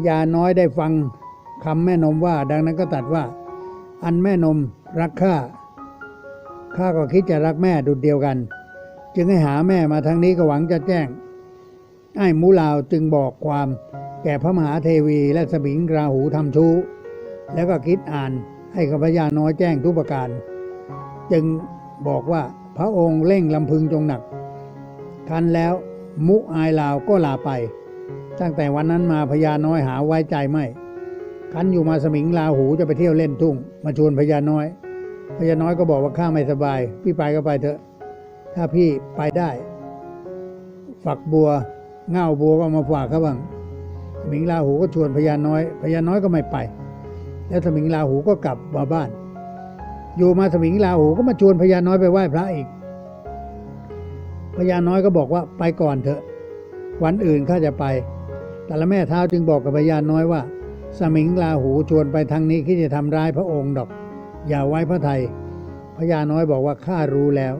พญาน้อยได้ฟังคำแม่นมว่า ดังนั้นก็ตัดว่า อันแม่นมรักข้าข้าก็คิดจะรักแม่ดุดเดียวกัน จึงให้หาแม่มาทางนี้ก็หวังจะแจ้งไอ้มูลาวจึงบอกความแก่พระมหาเทวีและสมิงราหูทำชู้ แล้วก็คิดอ่านให้กับพญาน้อยแจ้งทุกประการ จึงบอกว่าพระองค์เร่งลำพึงจงหนัก คันแล้วมุอายลาวก็ลาไป ตั้งแต่วันนั้นมาพญาน้อยหาไว้ใจไม่ คันอยู่มาสมิงลาหูจะไปเที่ยวเล่นทุ่ง มาชวนพญาน้อย พญาน้อยก็บอกว่าข้าไม่สบาย พี่ไปก็ไปเถอะ ถ้าพี่ไปได้ ฝักบัวเง่าบัวก็มาฝากเขาบ้างสมิงลาหูก็ชวนพญาน้อย พญาน้อยก็ไม่ไป แล้วสมิงลาหูก็กลับมาบ้าน อยู่มาสมิงลาหูก็มาชวนพญาน้อยไปไหว้พระอีก พญาน้อยก็บอกว่าไปก่อนเถอะ วันอื่นข้าจะไป แต่ละแม่เท้าจึงบอกกับพญาน้อยว่า สมิงลาหูชวนไปทางนี้คิดจะทำร้ายพระองค์ดอก อย่าไว้พระไทยพญาน้อยบอกว่าข้ารู้แล้ว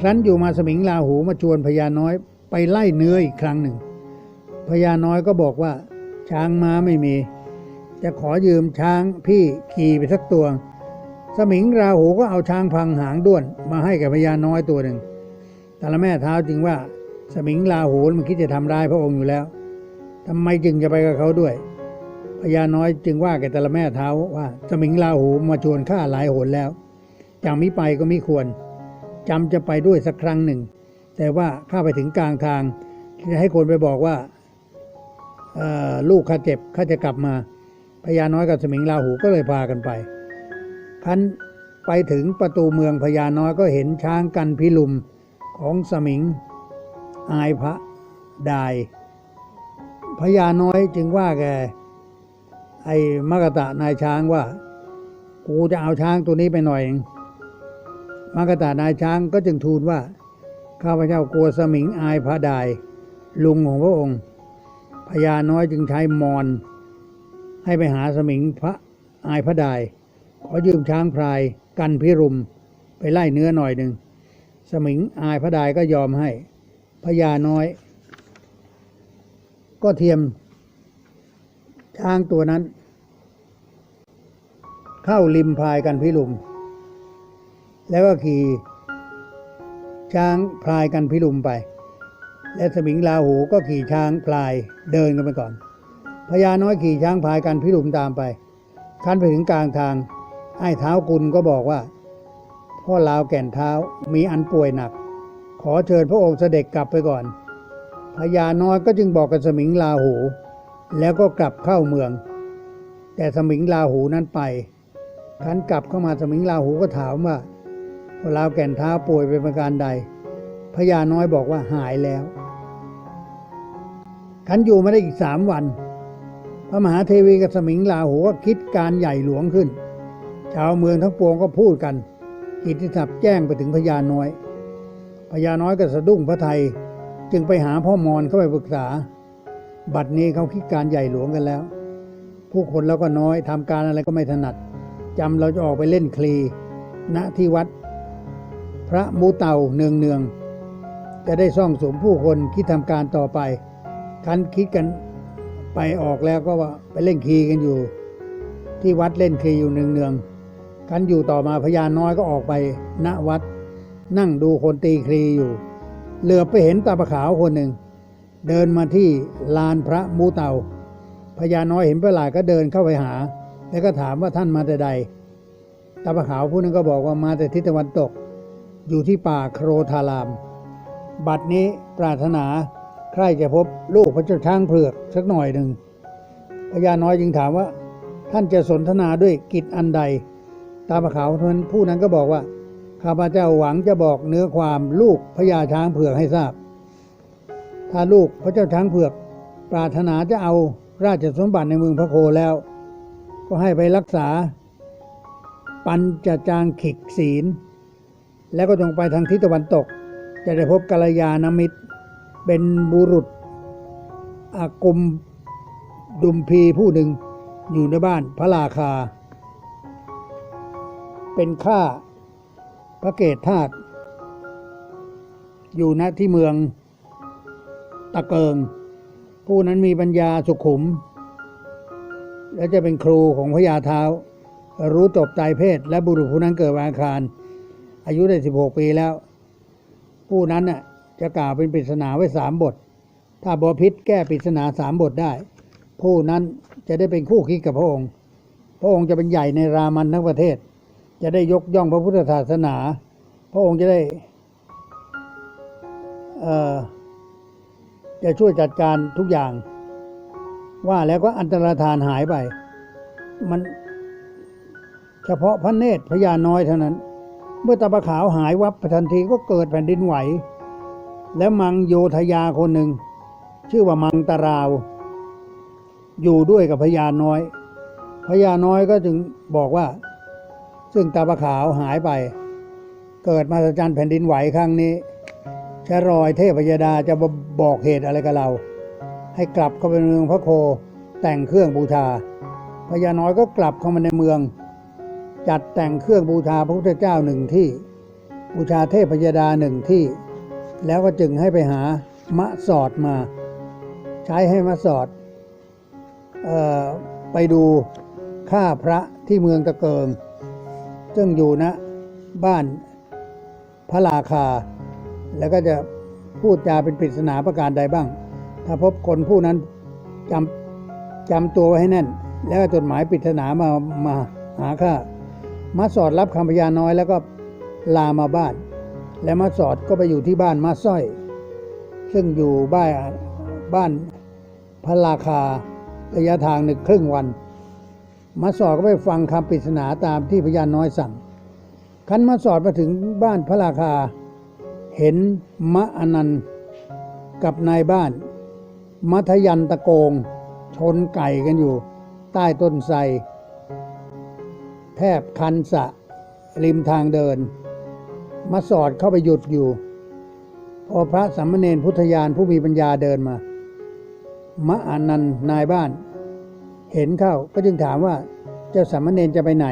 ครั้นอยู่มาสมิงลาหูมาชวนพญาน้อยไปไล่เนื้ออีกครั้งหนึ่งพญาน้อยก็บอกว่าช้างม้าไม่มี จะขอยืมช้างพี่ขี่ไปสักตัวสมิงราหูก็เอาช้างพังหางด้วนมาให้กับพญาน้อยตัวหนึ่งแต่ละแม่เท้าจึงว่าสมิงลาหูมันคิดจะทำร้ายพระองค์อยู่แล้ว ทำไมจึงจะไปกับเขาด้วยพญาน้อยจึงว่าแกต่ละแม่เท้าว่าสมิงลาหูมาชวนข้าหลายหนแล้วจำมิไปก็มิควรจำจะไปด้วยสักครั้งหนึ่ง แต่ว่าข้าไปถึงกลางทางให้คนไปบอกว่าลูกข้าเจ็บข้าจะกลับมาพญาน้อยกับสมิงลาหูก็เลยพากันไปคันไปถึงประตูเมืองพญาน้อยก็เห็นช้างกันพิลุมของสมิงอายพระดาย พญาน้อยจึงว่าแกไอ้มกตะนายช้างว่า กูจะเอาช้างตัวนี้ไปหน่อยมกตะนายช้างก็จึงทูลว่า ข้าพเจ้ากลัวสมิงอายพระดาย ลุงของพระองค์พญาน้อยจึงใช้มอน ให้ไปหาสมิงพระอายพระดาย ขอยืมช้างพลายกันพิรุมไปไล่เนื้อหน่อยหนึ่งสมิงอายพระดายก็ยอมให้พญาน้อย ก็เทียม ช้างตัวนั้น เข้าริมพายกันพิรุม แล้วก็ขี่ช้างพลายกันพิรุมไป และสมิงลาหูก็ขี่ช้างพลายเดินกันไปก่อนพญาน้อยขี่ช้างพลายกันพิรุมตามไปคันไปถึงกลางทางไอ้เท้ากุลก็บอกว่า พ่อลาวแก่นเท้ามีอันป่วยหนัก ขอเชิญพระองค์เสด็จกลับไปก่อน พญาน้อยก็จึงบอกกับสมิงลาหู แล้วก็กลับเข้าเมือง แต่สมิงลาหูนั้นไปคันกลับเข้ามาสมิงลาหูก็ถามว่าลาวแก่นเท้าป่วยเป็นประการใดพญาน้อยบอกว่าหายแล้วคันอยู่มาได้อีกสามวัน พระมหาเทวีกับสมิงลาหูก็คิดการใหญ่หลวงขึ้น ชาวเมืองทั้งปวงก็พูดกันกิตติศัพท์แจ้งไปถึงพญาน้อยพญาน้อยก็สะดุ้งพระไทย จึงไปหาพ่อมอนเข้าไปปรึกษา บัดนี้เขาคิดการใหญ่หลวงกันแล้ว ผู้คนแล้วก็น้อยทำการอะไรก็ไม่ถนัดจำเราจะออกไปเล่นคลีณที่วัด พระมูเต่าเนืองเนืองจะได้ซ่องสมผู้คนคิดทำการต่อไปคันคิดกันไปออกแล้วก็ว่าไปเล่นคลีกันอยู่ ที่วัดเล่นคลีอยู่เนืองเนืองคันอยู่ต่อมาพญาน้อยก็ออกไปณวัด นั่งดูคนตีคลีอยู่ เหลือไปเห็นตาประขาวคนหนึ่ง เดินมาที่ลานพระมูเตาพญาน้อยเห็นประหลาดก็เดินเข้าไปหา แล้วก็ถามว่าท่านมาแต่ใดตาประขาวผู้นั้นก็บอกว่ามาแต่ทิศตะวันตก อยู่ที่ป่าโครธาราม บัดนี้ปรารถนาใครจะพบลูกพระเจ้าช้างเผือกสักหน่อยหนึ่งพญาน้อยจึงถามว่า ท่านจะสนทนาด้วยกิจอันใด ตาประขาวนั้นผู้นั้นก็บอกว่า ข้าพเจ้าหวังจะบอกเนื้อความลูกพญาช้างเผือกให้ทราบ ถ้าลูกพระเจ้าช้างเผือก ปรารถนาจะเอาราชสมบัติในเมืองพระโคแล้ว ก็ให้ไปรักษา ปัญจจางขิกศีล แล้วก็จงไปทางทิศตะวันตก จะได้พบกัลยาณมิตร เป็นบุรุษอากุมดุมพีผู้หนึ่งอยู่ในบ้านพระราคา เป็นข้า พระเกศธาตุอยู่ณที่เมืองตะเกิง ผู้นั้นมีปัญญาสุขุม และจะเป็นครูของพญาเท้า รู้จบใจเพศ และบุรุษผู้นั้นเกิดวันอังคาร อายุได้ 16 ปีแล้ว ผู้นั้นน่ะจะกล่าวเป็นปริศนาไว้สามบท ถ้าบอพิษแก้ปริศนาสามบทได้ ผู้นั้นจะได้เป็นคู่คิดกับพระองค์ พระองค์จะเป็นใหญ่ในรามันทั้งประเทศ จะได้ยกย่องพระพุทธศาสนา พระองค์จะได้จะช่วยจัดการทุกอย่าง ว่าแล้วก็อันตรธานหายไป มันเฉพาะพระเนตรพญาน้อยเท่านั้น เมื่อตาปะขาวหายวับไปทันทีก็เกิดแผ่นดินไหว แล้วมังโยธยาคนหนึ่ง ชื่อว่ามังตราว อยู่ด้วยกับพญาน้อยพญาน้อยก็จึงบอกว่า ซึ่งตาปะขาวหายไป เกิดมาจันแผ่นดินไหวครั้งนี้ชะรอยเทพยดาจะบอกเหตุอะไรกับเรา ให้กลับเข้าไปเมืองพระโคแต่งเครื่องบูชาพญาน้อยก็กลับเข้ามาในเมือง จัดแต่งเครื่องบูชาพระพุทธเจ้าหนึ่งที่ บูชาเทพยดาหนึ่งที่ แล้วก็จึงให้ไปหามะสอดมา ใช้ให้มะสอดออไปดูข้าพระที่เมืองตะเกิง ซึ่งอยู่ณบ้านพระราคา แล้วก็จะพูดจาเป็นปริศนาประการใดบ้าง ถ้าพบคนผู้นั้นจำจำตัวไว้ให้แน่น แล้วก็จดหมายปริศนามามาหาข้ามาสอดรับคำพยานน้อยแล้วก็ลามาบ้าน และมาสอดก็ไปอยู่ที่บ้านมาสร้อย ซึ่งอยู่บ้านบ้านพระราคาระยะทางหนึ่งครึ่งวัน มาสอดก็ไปฟังคำปริศนาตามที่พยานน้อยสั่งคันมาสอดมาถึงบ้านพระราคา เห็นมะอนันต์กับนายบ้าน มัทยันตะโกง ชนไก่กันอยู่ ใต้ต้นไทรแทบคันสะริมทางเดิน มาสอดเข้าไปหยุดอยู่ พอพระสัมมเนรพุทธยานผู้มีปัญญาเดินมา มะอนันต์นายบ้าน เห็นเข้าก็จึงถามว่าเจ้าสัมเนรจะไปไหน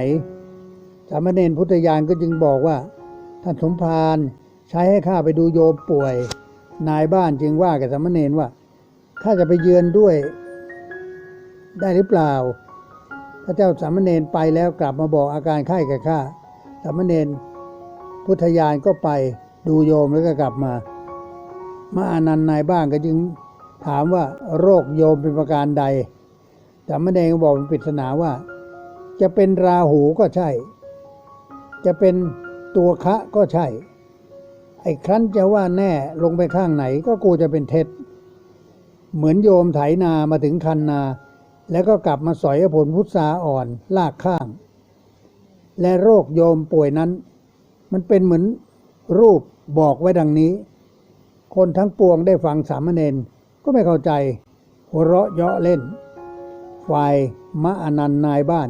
สามเณรพุทธยานก็จึงบอกว่า ท่านสมภารใช้ให้ข้าไปดูโยมป่วย นายบ้านจึงว่ากับสามเณรว่าข้าจะไปเยือนด้วย ได้หรือเปล่า ถ้าเจ้าสามเณรไปแล้วกลับมาบอกอาการไข้แก่ข้าสามเณรพุทธยานก็ไปดูโยมแล้วก็กลับมา มาอานันต์นายบ้านก็จึงถามว่าโรคโยมเป็นประการใด สามเณรบอกเป็นปริศนาว่า จะเป็นราหูก็ใช่ จะเป็นตัวคะก็ใช่ ไอ้ครั้นจะว่าแน่ลงไปข้างไหนก็กูจะเป็นเท็จ เหมือนโยมไถนามาถึงคันนา แล้วก็กลับมาสอยผลพุทราอ่อนลากข้าง และโรคโยมป่วยนั้น มันเป็นเหมือนรูปบอกไว้ดังนี้ คนทั้งปวงได้ฟังสามเณรก็ไม่เข้าใจ หัวเราะเยาะเล่น ฝ่ายมะอนันนายบ้าน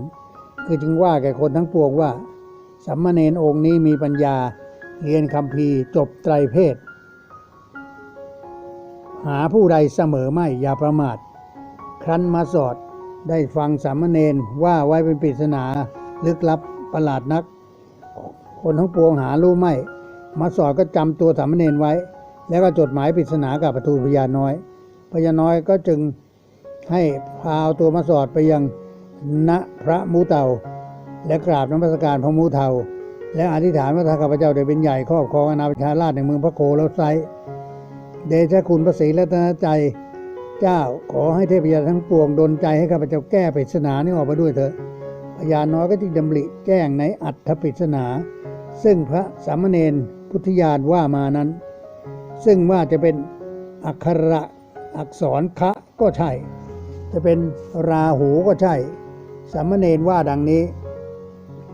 คือจึงว่าแก่คนทั้งปวงว่า สัมมาเนรองค์นี้มีปัญญาเรียนคำพีจบไตรเพศ หาผู้ใดเสมอไม่อย่าประมาท ครั้นมาสอดได้ฟังสามเณรว่าไว้เป็นปริศนาลึกลับประหลาดนัก คนทั้งปวงหารู้ไม่ มาสอดก็จำตัวสามเณรไว้ แล้วก็จดหมายปริศนากับประตูพญาน้อยพญาน้อยก็จึง ให้พาเอาตัวมาสอดไปยังณพระมูเตา และกราบนมัสการพระมูเทาและอธิษฐานว่าถ้าข้าพเจ้าได้เป็นใหญ่ครอบครองอาณาประชาราชในเมืองพระโคแล้วไซเดชะคุณพระศรีรัตนใจเจ้าขอให้เทพยาทั้งปวงดลใจให้ข้าพเจ้าแก้ปริศนานี้ออกมาด้วยเถอะพญาน้อยก็จึงดำริแจ้งในอัตถปริศนา ซึ่งพระสามเณรพุทธญาณว่ามานั้น ซึ่งว่าจะเป็นอักขระอักษรคะก็ใช่ จะเป็นราหูก็ใช่ สามเณรว่าดังนี้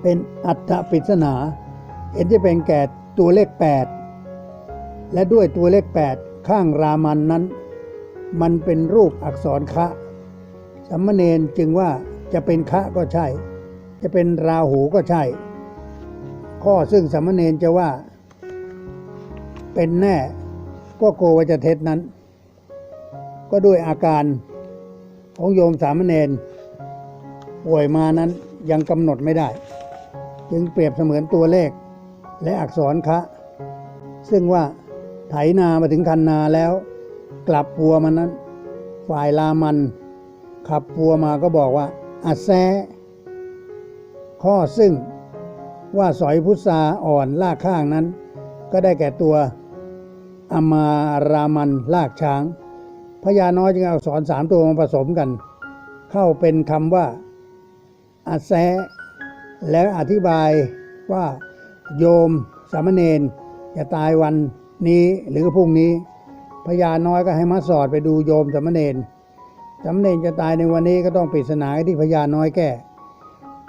เป็นอัตปริศนา เห็นจะเป็นแก่ตัวเลข 8 และด้วยตัวเลข 8 ข้างรามันนั้น มันเป็นรูปอักษรคะสามเณรจึงว่าจะเป็นคะก็ใช่ จะเป็นราหูก็ใช่ ข้อซึ่งสามเณรจะว่า เป็นแน่ก็โกวจะเท็จนั้น ก็ด้วยอาการ ของโยมสามเณรป่วยมานั้นยังกำหนดไม่ได้ จึงเปรียบเสมือนตัวเลขและอักษรคะ ซึ่งว่าไถนามาถึงคันนาแล้ว กลับวัวมันนั้น ฝ่ายลามัน ขับวัวมาก็บอกว่า อัดแซข้อซึ่งว่าสอยพุทราอ่อนลากข้างนั้น ก็ได้แก่ตัวอมารามันลากช้าง พญาน้อยจึงเอาอักษรสามตัวมาผสมกัน เข้าเป็นคำว่าอัดแซแล้วอธิบายว่าโยมสามเณรจะตายวันนี้หรือพรุ่งนี้พญาน้อยก็ให้มัดสอดไปดูโยมสามเณรสามเณรจะตายในวันนี้ก็ต้องปริศนาที่พญาน้อยแก้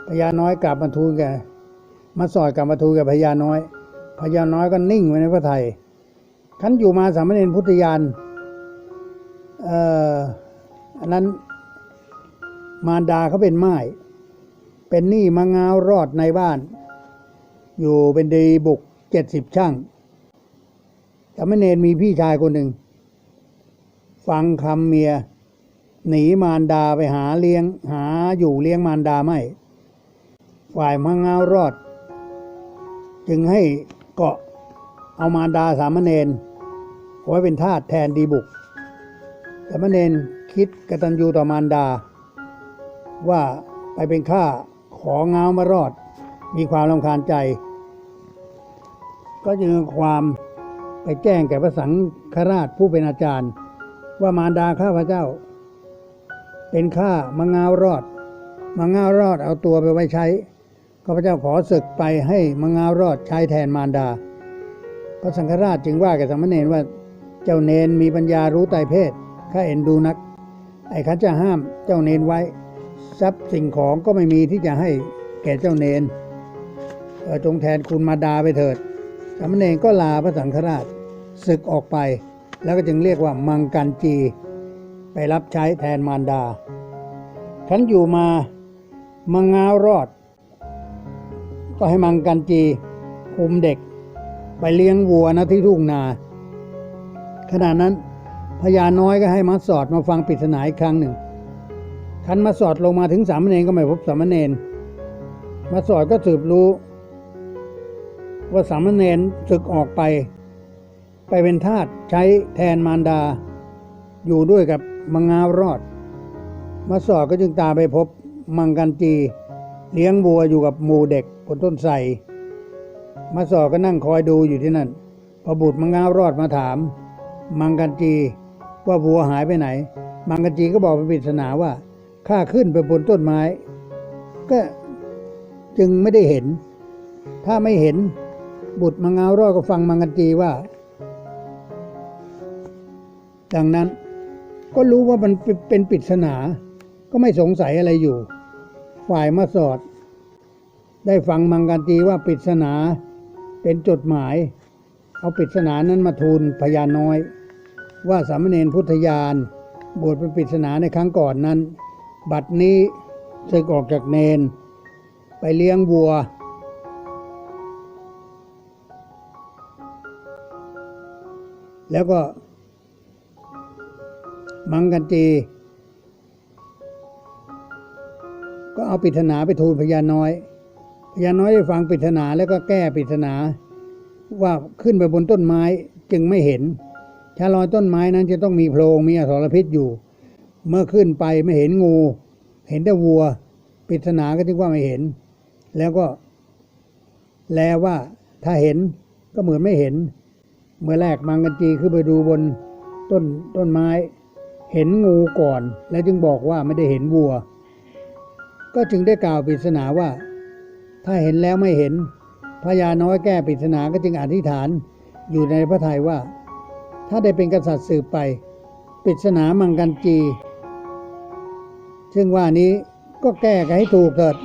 พญาน้อยกลับมาทูลแกมัดสอดกลับมาทูลแกพญาน้อยพญาน้อยก็นิ่งไว้ในพระไทยขันอยู่มาสามเณรพุทธยาน อันนั้นมารดาเขาเป็นไม้เป็นหนี้มางาวรอดในบ้าน อยู่เป็นดีบุกเจ็ดสิบช่างสามเณรมีพี่ชายคนหนึ่ง ฟังคำเมีย หนีมารดาไปหาเลี้ยงหาอยู่เลี้ยงมารดาไม่ ฝ่ายมางาวรอด จึงให้เกาะเอามารดาสามเณรไว้เป็นทาสแทนดีบุก สามเณรคิดกตัญญูต่อมารดา ว่าไปเป็นข้าของเงามารอด มีความรำคาญใจ ก็จึงเอความไปแจ้งแก่พระสังฆราชผู้เป็นอาจารย์ ว่ามารดาข้าพระเจ้า เป็นข้ามางาวรอดมางาวรอดเอาตัวไปไว้ใช้ข้าพเจ้าขอศึกไปให้มางาวรอดใช้แทนมารดา พระสังฆราชจึงว่าแก่สามเณรว่าเจ้าเนนมีปัญญารู้ไตเพศ ข้าเอ็นดูนัก ไอ้ข้าจะห้ามเจ้าเนนไว้ ทรัพย์สิ่งของก็ไม่มีที่จะให้แก่เจ้าเนนเออจงแทนคุณมาดาไปเถิดสามเณรก็ลาพระสังฆราชศึกออกไป แล้วก็จึงเรียกว่ามังกันจี ไปรับใช้แทนมารดาฉันอยู่มามังงารอด ก็ให้มังกันจีคุมเด็ก ไปเลี้ยงวัวนะที่ทุ่งนาขณะนั้น พญาน้อยก็ให้มัดสอดมาฟังปริศนาอีกครั้งหนึ่งคันมาสอดลงมาถึงสามเณรก็ไม่พบสามเณรมาสอดก็สืบรู้ ว่าสามเณรศึกออกไป ไปเป็นทาสใช้แทนมารดา อยู่ด้วยกับมังงาวรอด มาสอดก็จึงตามไปพบมังกันจี เลี้ยงบัวอยู่กับหมูเด็กบนต้นไทรมาสอดก็นั่งคอยดูอยู่ที่นั่นพอบุตรมังงาวรอดมาถาม มังกันจี ว่าบัวหายไปไหน มังกันจีก็บอกเป็นปริศนาว่าข้าขึ้นไปบนต้นไม้ ก็จึงไม่ได้เห็น ถ้าไม่เห็นบุตรมังงาวรอดก็ฟังมังกันจีว่า ดังนั้นก็รู้ว่ามันเป็นปริศนา ก็ไม่สงสัยอะไรอยู่ ฝ่ายมาสอด ได้ฟังมังกันจีว่าปริศนาเป็นจดหมาย เอาปริศนานั้นมาทูลพญาน้อย ว่าสามเณรพุทธยานบวชเป็นปริศนาในครั้งก่อนนั้น บัดนี้ศึกออกจากเนน ไปเลี้ยงวัว แล้วก็ มังกันจีก็เอาปริศนาไปทูลพญาน้อยพญาน้อยได้ฟังปริศนาแล้วก็แก้ปริศนา ว่าขึ้นไปบนต้นไม้จึงไม่เห็น ชาลอยต้นไม้นั้นจะต้องมีโพรงมีอสรพิษอยู่ เมื่อขึ้นไปไม่เห็นงู เห็นแต่วัวปริศนาก็ถึงว่าไม่เห็น แล้วก็ แลว่าถ้าเห็นก็เหมือนไม่เห็น เมื่อแรกมังกันจีขึ้นไปดูบนต้นต้นไม้ เห็นงูก่อน แล้วจึงบอกว่าไม่ได้เห็นวัว ก็จึงได้กล่าวปริศนาว่า ถ้าเห็นแล้วไม่เห็นพญาน้อยแก้ปริศนาก็จึงอธิษฐาน อยู่ในพระทัยว่า ถ้าได้เป็นกษัตริย์สืบไปปริศนามังกันจี ซึ่งว่านี้ก็แก้กันให้ถูกเกิด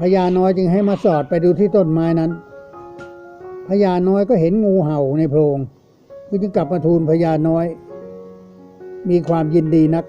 พญาน้อยจึงให้มาสอดไปดูที่ต้นไม้นั้นพญาน้อยก็เห็นงูเห่าในโพรงก็จึงกลับมาทูลพญาน้อย มีความยินดีนัก